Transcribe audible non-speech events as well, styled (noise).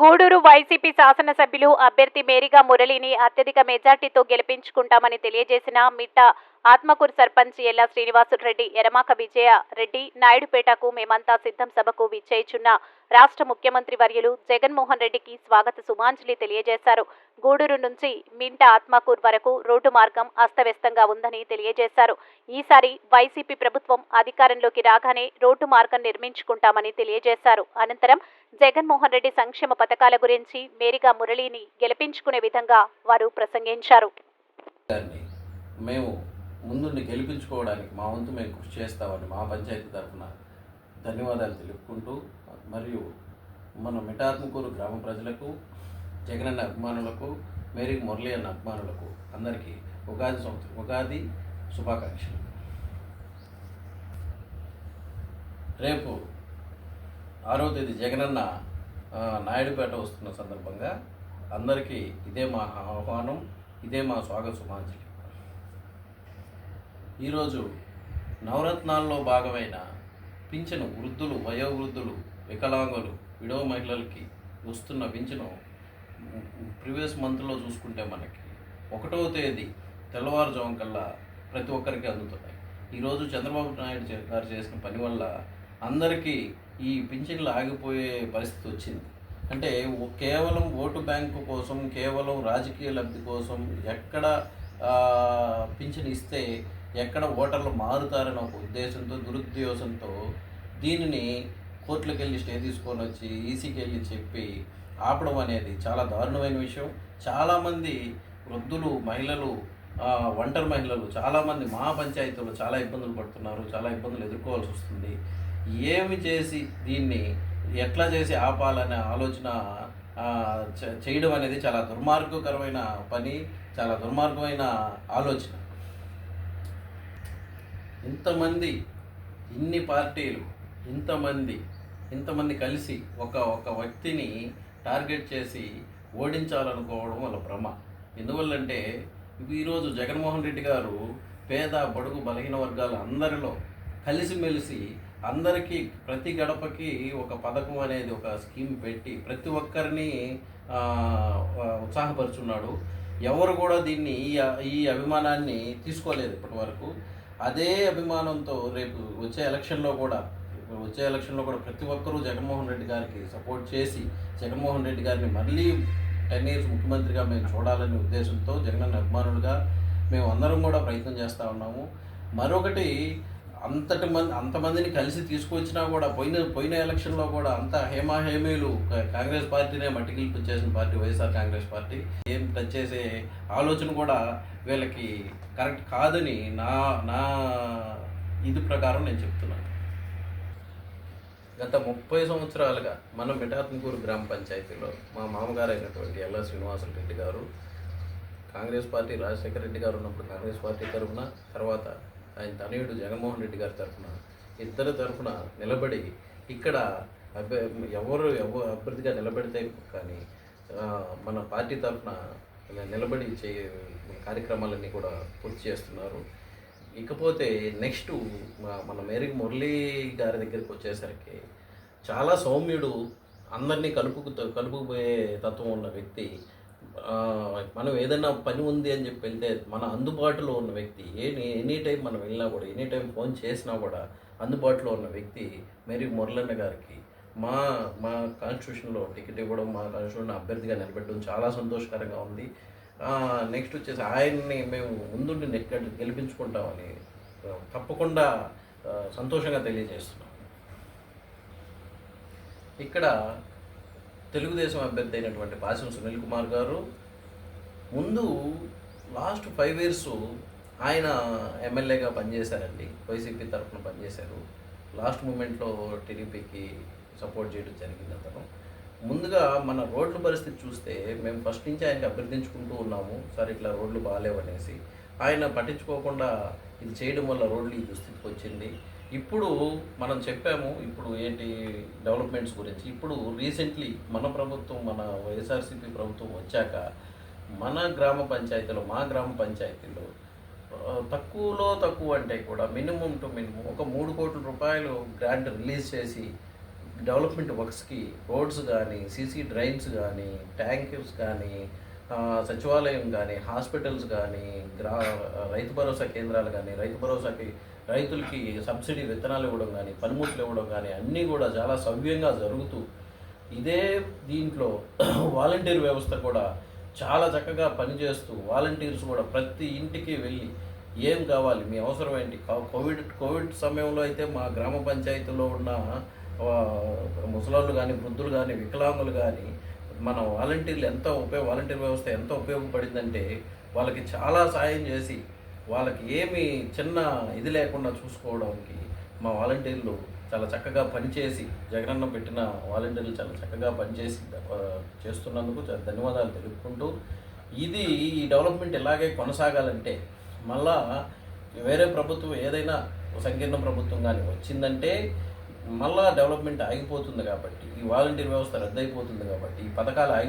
Gudur YCP శాసనసభ్యులు అభ్యర్థి మేరిగా మురళిని అత్యధిక మెజార్టీతో గెలిపించుకుంటామని తెలియజేసిన మిట్ట ఆత్మకూరు సర్పంచ్ ఎల్లా శ్రీనివాసులరెడ్డి ఎరమాక విజయ రెడ్డి నాయుడుపేటకు మేమంతా సిద్ధం సభకు విచ్చేయిచున్న రాష్ట్ర ముఖ్యమంత్రి వర్యులు జగన్మోహన్ రెడ్డికి స్వాగత సుమాంజలి తెలియజేశారు. గూడూరు నుంచి మింట ఆత్మకూర్ వరకు రోడ్డు మార్గం అస్తవ్యస్తంగా ఉందని తెలియజేశారు. ఈసారి వైసీపీ ప్రభుత్వం అధికారంలోకి రాగానే రోడ్డు మార్గం నిర్మించుకుంటామని తెలియజేశారు. అనంతరం జగన్మోహన్ రెడ్డి సంక్షేమ పథకాల గురించి మేరిగా మురళిని గెలిపించుకునే విధంగా వారు ప్రసంగించారు. మేము ముందుండి గెలిపించుకోవడానికి మా వంతు మేము కృషి చేస్తామని మా పంచాయతీ తరఫున ధన్యవాదాలు తెలుపుకుంటూ మరియు మన మిఠాత్మకూరు గ్రామ ప్రజలకు జగనన్న అభిమానులకు మేరీ మురళి అన్న అభిమానులకు అందరికీ ఉగాది సంవత్సరం ఉగాది శుభాకాంక్షలు. రేపు ఆరో తేదీ జగనన్న నాయుడుపేట వస్తున్న సందర్భంగా అందరికీ ఇదే మా ఆహ్వానం ఇదే మా స్వాగత సుమాంజలి. ఈరోజు నవరత్నాల్లో భాగమైన పింఛను వృద్ధులు వయోవృద్ధులు వికలాంగులు విడవ మహిళలకి వస్తున్న పింఛను ప్రీవియస్ మంత్లో చూసుకుంటే మనకి ఒకటవ తేదీ తెల్లవారుజాము కల్లా ప్రతి ఒక్కరికి అందుతున్నాయి. ఈరోజు చంద్రబాబు నాయుడు గారు చేసిన పని వల్ల అందరికీ ఈ పింఛన్లు ఆగిపోయే పరిస్థితి వచ్చింది. అంటే కేవలం ఓటు బ్యాంకు కోసం కేవలం రాజకీయ లబ్ధి కోసం ఎక్కడ పింఛన్ ఇస్తే ఎక్కడ ఓటర్లు మారుతారని ఒక ఉద్దేశంతో దురుద్దేశంతో దీనిని కోర్టులకు వెళ్ళి స్టే తీసుకొని వచ్చి ఈసీకి వెళ్ళి చెప్పి ఆపడం అనేది చాలా దారుణమైన విషయం. చాలామంది వృద్ధులు మహిళలు ఒంటరి మహిళలు చాలామంది మహా పంచాయతీలు చాలా ఇబ్బందులు పడుతున్నారు చాలా ఇబ్బందులు ఎదుర్కోవాల్సి వస్తుంది. ఏమి చేసి దీన్ని ఎట్లా చేసి ఆపాలనే ఆలోచన చేయడం అనేది చాలా దుర్మార్గకరమైన పని చాలా దుర్మార్గమైన ఆలోచన. ఇంతమంది ఇన్ని పార్టీలు ఇంతమంది ఇంతమంది కలిసి ఒక ఒక వ్యక్తిని టార్గెట్ చేసి ఓడించాలనుకోవడం వాళ్ళ భ్రమ. ఎందువల్లంటే ఈరోజు జగన్మోహన్ రెడ్డి గారు పేద బడుగు బలహీన వర్గాల అందరిలో కలిసిమెలిసి అందరికీ ప్రతి గడపకి ఒక పథకం అనేది ఒక స్కీమ్ పెట్టి ప్రతి ఒక్కరిని ఉత్సాహపరుచున్నాడు. ఎవరు కూడా దీన్ని ఈ ఈ అభిమానాన్ని తీసుకోలేదు ఇప్పటి వరకు అదే అభిమానంతో రేపు వచ్చే ఎలక్షన్లో కూడా వచ్చే ఎలక్షన్లో కూడా ప్రతి ఒక్కరూ జగన్మోహన్ రెడ్డి గారికి సపోర్ట్ చేసి జగన్మోహన్ రెడ్డి గారిని మళ్ళీ టెన్ ఇయర్స్ ముఖ్యమంత్రిగా మేము చూడాలనే ఉద్దేశంతో జగన్ అభిమానులుగా మేము అందరం కూడా ప్రయత్నం చేస్తూ ఉన్నాము. మరొకటి అంతటి మంది అంతమందిని కలిసి తీసుకొచ్చినా కూడా పోయిన పోయిన ఎలక్షన్లో కూడా అంత హేమాహేమీలు కాంగ్రెస్ పార్టీనే మట్టికిల్పు చేసిన పార్టీ వైఎస్ఆర్ కాంగ్రెస్ పార్టీ. ఏం టచ్ చేసే ఆలోచన కూడా వీళ్ళకి కరెక్ట్ కాదని నా నా ఇది ప్రకారం నేను చెప్తున్నాను. గత ముప్పై సంవత్సరాలుగా మనం మిఠాత్మకూరు గ్రామ పంచాయతీలో మా మామగారు అయినటువంటి ఎల్లా శ్రీనివాసులు రెడ్డి గారు కాంగ్రెస్ పార్టీ రాజశేఖర రెడ్డి గారు ఉన్నప్పుడు కాంగ్రెస్ పార్టీ తరఫున తర్వాత ఆయన తనయుడు జగన్మోహన్ రెడ్డి గారి తరఫున ఇద్దరు తరఫున నిలబడి ఇక్కడ అభ్య ఎవరు ఎవరు అభ్యర్థిగా నిలబడితే కానీ మన పార్టీ తరఫున నిలబడి చే కార్యక్రమాలన్నీ కూడా పూర్తి చేస్తున్నారు. ఇకపోతే నెక్స్ట్ మన మేరీ మురళీ గారి దగ్గరికి వచ్చేసరికి చాలా సౌమ్యుడు అందరినీ కలుపుకు కలుపుకుపోయే తత్వం ఉన్న వ్యక్తి మనం ఏదైనా పని ఉంది అని చెప్పి వెళ్తే మన అందుబాటులో ఉన్న వ్యక్తి ఏ ఎనీ టైం మనం వెళ్ళినా కూడా ఎనీ టైం ఫోన్ చేసినా కూడా అందుబాటులో ఉన్న వ్యక్తి మేరీ మురళన్న గారికి మా మా కాన్స్టిట్యూషన్లో టికెట్ ఇవ్వడం మా కాన్స్టిట్యూషన్ అభ్యర్థిగా నిలబెట్టడం చాలా సంతోషకరంగా ఉంది. నెక్స్ట్ వచ్చేసి ఆయన్ని మేము ముందుండి నెక్క గెలిపించుకుంటామని తప్పకుండా సంతోషంగా తెలియజేస్తున్నాం. ఇక్కడ తెలుగుదేశం అభ్యర్థి అయినటువంటి పాసం సునీల్ కుమార్ గారు ముందు లాస్ట్ ఫైవ్ ఇయర్స్ ఆయన ఎమ్మెల్యేగా పనిచేశారండి వైసీపీ తరఫున పనిచేశారు. లాస్ట్ మూమెంట్లో టీడీపీకి సపోర్ట్ చేయడం జరిగింది అతను. ముందుగా మన రోడ్ల పరిస్థితి చూస్తే మేము ఫస్ట్ నుంచి ఆయనకి అభ్యర్థించుకుంటూ ఉన్నాము సార్ ఇట్లా రోడ్లు బాగాలేవనేసి ఆయన పట్టించుకోకుండా ఇది చేయడం వల్ల రోడ్లు ఈ దుస్థితికి వచ్చింది. ఇప్పుడు మనం చెప్పాము ఇప్పుడు ఏంటి డెవలప్మెంట్స్ గురించి. ఇప్పుడు రీసెంట్లీ మన ప్రభుత్వం మన వైఎస్ఆర్సీపీ ప్రభుత్వం వచ్చాక మన గ్రామ పంచాయతీలో మా గ్రామ పంచాయతీలో తక్కువలో తక్కువ అంటే కూడా మినిమం టు మినిమం ఒక మూడు కోట్ల రూపాయలు గ్రాంట్ రిలీజ్ చేసి డెవలప్మెంట్ వర్క్స్కి రోడ్స్ కానీ సీసీ డ్రైన్స్ కానీ ట్యాంకర్స్ కానీ సచివాలయం కానీ హాస్పిటల్స్ కానీ గ్రా రైతు భరోసా కేంద్రాలు కానీ రైతు భరోసాకి రైతులకి సబ్సిడీ విత్తనాలు ఇవ్వడం కానీ పనిముట్లు ఇవ్వడం కానీ అన్నీ కూడా చాలా సవ్యంగా జరుగుతూ ఇదే దీంట్లో (clears throat) వాలంటీర్ వ్యవస్థ కూడా చాలా చక్కగా పనిచేస్తూ వాలంటీర్స్ కూడా ప్రతి ఇంటికి వెళ్ళి ఏం కావాలి మీ అవసరం ఏంటి? కోవిడ్ కోవిడ్ సమయంలో అయితే మా గ్రామ పంచాయతీలో ఉన్న ముసలాళ్ళు కానీ వృద్ధులు కానీ వికలాంగులు కానీ మన వాలంటీర్లు ఎంత ఉపయోగ వాలంటీర్ వ్యవస్థ ఎంత ఉపయోగపడిందంటే వాళ్ళకి చాలా సాయం చేసి వాళ్ళకి ఏమి చిన్న ఇది లేకుండా చూసుకోవడానికి మా వాలంటీర్లు చాలా చక్కగా పనిచేసి జగనన్న పెట్టిన వాలంటీర్లు చాలా చక్కగా పనిచేసి చేస్తున్నందుకు చాలా ధన్యవాదాలు తెలుపుకుంటూ ఇది ఈ డెవలప్మెంట్ ఇలాగే కొనసాగాలంటే మళ్ళా వేరే ప్రభుత్వం ఏదైనా సంకీర్ణ ప్రభుత్వం కానీ వచ్చిందంటే మళ్ళా డెవలప్మెంట్ ఆగిపోతుంది కాబట్టి ఈ వాలంటీర్ వ్యవస్థ రద్దయిపోతుంది కాబట్టి ఈ పథకాలు ఆగి